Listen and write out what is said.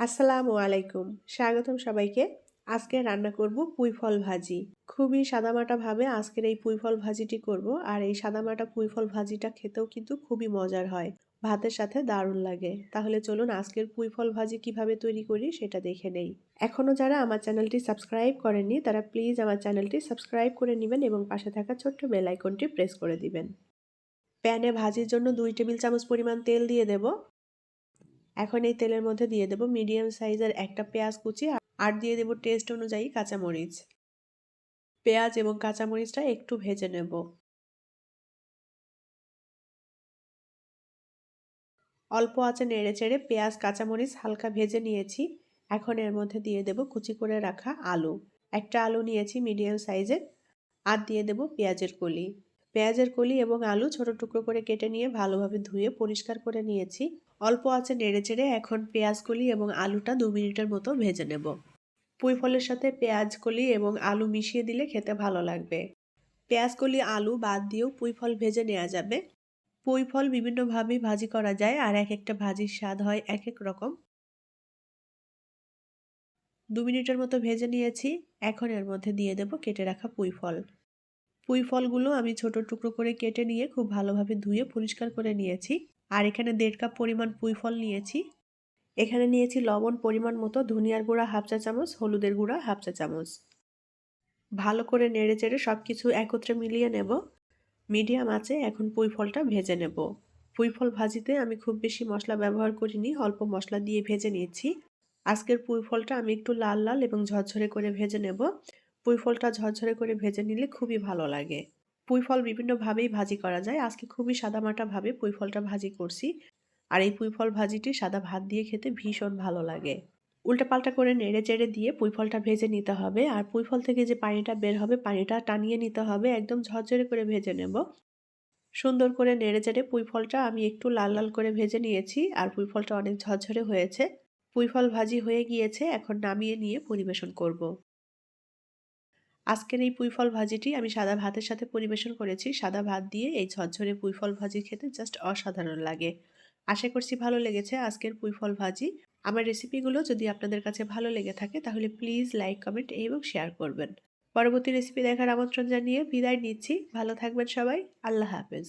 আসসালামু আলাইকুম। স্বাগতম সবাইকে। আজকে রান্না করব পুঁই ফল ভাজি। খুবই সাদামাটাভাবে আজকের এই পুঁই ফল ভাজিটি করব আর এই সাদামাটা পুঁই ফল ভাজিটা খেতেও কিন্তু খুবই মজার হয়। ভাতের সাথে দারুণ লাগে। তাহলে চলুন আজকের পুঁই ফল ভাজি কীভাবে তৈরি করি সেটা দেখে নেই। এখনও যারা আমার চ্যানেলটি সাবস্ক্রাইব করেননি, তারা প্লিজ আমার চ্যানেলটি সাবস্ক্রাইব করে নেবেন এবং পাশে থাকা ছোট্ট বেল আইকনটি প্রেস করে দিবেন। প্যানে ভাজির জন্য দুই টেবিল চামচ পরিমাণ তেল দিয়ে দেব। এখন এই তেলের মধ্যে দিয়ে দেব মিডিয়াম সাইজের একটা পেঁয়াজ কুচি আর দিয়ে দেব টেস্ট অনুযায়ী কাঁচামরিচ। পেঁয়াজ এবং কাঁচামরিচটা একটু ভেজে নেব। অল্প আছে নেড়ে চেড়ে পেঁয়াজ, কাঁচামরিচ হালকা ভেজে নিয়েছি। এখন এর মধ্যে দিয়ে দেব কুচি করে রাখা আলু। একটা আলু নিয়েছি মিডিয়াম সাইজের আর দিয়ে দেব পেঁয়াজের কলি। পেঁয়াজের কলি এবং আলু ছোট টুকরো করে কেটে নিয়ে ভালোভাবে ধুয়ে পরিষ্কার করে নিয়েছি। অল্প আছে নেড়ে চেড়ে এখন পেঁয়াজ কলি এবং আলুটা দু মিনিটের মতো ভেজে নেব। পুঁই ফলের সাথে পেঁয়াজ কলি এবং আলু মিশিয়ে দিলে খেতে ভালো লাগবে। পেঁয়াজ কলি আলু বাদ দিয়েও পুঁই ফল ভেজে নেওয়া যাবে। পুঁই ফল বিভিন্নভাবেই ভাজি করা যায় আর এক একটা ভাজির স্বাদ হয় এক এক রকম। দু মিনিটের মতো ভেজে নিয়েছি, এখন এর মধ্যে দিয়ে দেব কেটে রাখা পুঁই ফল। পুঁই ফলগুলো আমি ছোট টুকরো করে কেটে নিয়ে খুব ভালোভাবে ধুয়ে পরিষ্কার করে নিয়েছি। আর এখানে দেড় কাপ পরিমাণ পুঁই ফল নিয়েছি। এখানে নিয়েছি লবণ পরিমাণ মতো, ধনিয়ার গুঁড়া হাফ চা চামচ, হলুদের গুঁড়া হাফ চা চামচ। ভালো করে নেড়ে চেড়ে সব কিছু একত্রে মিলিয়ে নেব। মিডিয়াম আছে এখন পুঁই ফলটা ভেজে নেব। পুঁই ফল ভাজিতে আমি খুব বেশি মশলা ব্যবহার করিনি, অল্প মশলা দিয়ে ভেজে নিয়েছি। আজকের পুঁই ফলটা আমি একটু লাল লাল এবং ঝরঝরে করে ভেজে নেব। পুঁই ফলটা ঝরঝরে করে ভেজে নিলে খুবই ভালো লাগে। পুঁই ফল বিভিন্নভাবেই ভাজি করা যায়। আজকে খুবই সাদামাটাভাবে পুঁই ফলটা ভাজি করছি। আর এই পুঁই ফল ভাজিটি সাদা ভাত দিয়ে খেতে ভীষণ ভালো লাগে। উল্টা পাল্টা করে নেড়ে চেড়ে দিয়ে পুঁই ফলটা ভেজে নিতে হবে। আর পুঁই ফল থেকে যে পানিটা বের হবে, পানিটা টানিয়ে নিতে হবে। একদম ঝরঝরে করে ভেজে নেব। সুন্দর করে নেড়ে চেড়ে পুঁই ফলটা আমি একটু লাল লাল করে ভেজে নিয়েছি। আর পুঁই ফলটা অনেক ঝরঝরে হয়েছে। পুঁই ফল ভাজি হয়ে গিয়েছে। এখন নামিয়ে নিয়ে পরিবেশন করব। আজকের এই পুঁইফল ভাজিটি আমি সাদা ভাতের সাথে পরিবেশন করেছি। সাদা ভাত দিয়ে এই ঝরঝরে পুঁইফল ভাজি খেতে জাস্ট অসাধারণ লাগে। আশা করছি ভালো লেগেছে আজকের পুঁইফল ভাজি। আমার রেসিপিগুলো যদি আপনাদের কাছে ভালো লেগে থাকে তাহলে প্লিজ লাইক কমেন্ট এবং শেয়ার করবেন। পরবর্তী রেসিপি দেখার আমন্ত্রণ জানিয়ে বিদায় নিচ্ছি। ভালো থাকবেন সবাই। আল্লাহ হাফেজ।